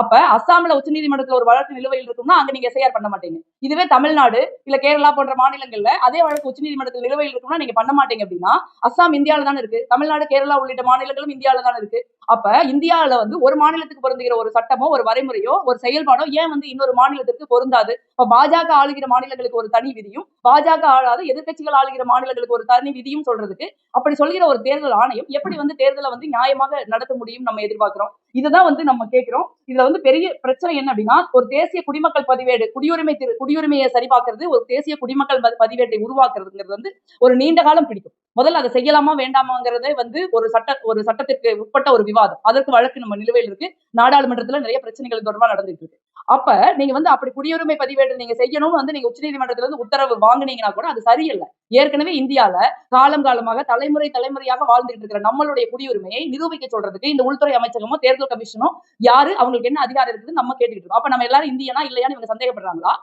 அப்ப அஸ்ஸாம்ல உச்சநீதிமன்றத்துல ஒரு வழக்கு நிலுவையில் இருக்கும்னா அங்க நீங்க எஸ்ஐஆர் பண்ண மாட்டீங்க. இதுவே தமிழ்நாடு இல்ல கேரளா போன்ற மாநிலங்கள்ல அதே வழக்கு உச்சநீதிமன்றத்தில் நிலுவையில் இருக்கும்னா நீங்க பண்ண மாட்டீங்க அப்படின்னா அசாம் இந்தியாவில தானே இருக்கு. தமிழ்நாடு கேரளா உள்ளிட்ட மாநிலங்களும் இந்தியாவில தானே இருக்கு. அப்ப இந்தியாவில வந்து ஒரு மாநிலத்துக்கு பொருந்துகிற ஒரு சட்டமோ ஒரு வரைமுறையோ ஒரு செயல்பாடோ ஏன் வந்து இன்னொரு மாநிலத்திற்கு பொருந்தாது? இப்ப பாஜக ஆளுகிற மாநிலங்களுக்கு ஒரு தனி விதியும் பாஜக ஆளாத எதிர்க்கட்சிகள் ஆளுகிற மாநிலங்களுக்கு ஒரு தனி விதியும் சொல்றதுக்கு அப்படி சொல்கிற ஒரு தேர்தல் ஆணையம் எப்படி வந்து தேர்தலை வந்து நியாயமாக நடத்த முடியும் நம்ம எதிர்பார்க்கிறோம்? இதுதான் வந்து நம்ம கேட்கிறோம். இதுல வந்து பெரிய பிரச்சனை என்ன அப்படின்னா ஒரு தேசிய குடிமக்கள் பதிவேடு குடியுரிமை திரு குடியுரிமையை சரிபார்க்கறது ஒரு தேசிய குடிமக்கள் பதிவேட்டை உருவாக்குறதுங்கிறது வந்து ஒரு நீண்ட காலம் பிடிக்கும். முதல்ல அதை செய்யலாமா வேண்டாமாங்கிறதே வந்து ஒரு சட்ட ஒரு சட்டத்திற்கு உட்பட்ட ஒரு விவாதம். அதற்கு வழக்கு நம்ம நிலுவையில் இருக்கு. நாடாளுமன்றத்துல நிறைய பிரச்சனைகள் தொடர்பா நடந்துட்டு இருக்கு. அப்ப நீங்க வந்து அப்படி குடியுரிமை பதிவேடு நீங்க செய்யணும்னு வந்து நீங்க உச்சநீதிமன்றத்துல இருந்து உத்தரவு வாங்குனீங்கன்னா கூட அது சரியில்லை. ஏற்கனவே இந்தியால காலம் காலமாக தலைமுறை தலைமுறையாக வாழ்ந்துட்டு இருக்கிற நம்மளுடைய குடியுரிமையை நிரூபிக்க சொல்றதுக்கு இந்த உள்துறை அமைச்சகமோ தேர்தல் கமிஷனோ யாரு அவங்களுக்கு என்ன அதிகாரம் இருக்குதுன்னு நம்ம கேட்டுக்கிட்டு இருக்கோம். அப்ப நம்ம எல்லாரும் இந்தியனா இல்லையான்னு இவங்க சந்தேகப்படுறாங்களா?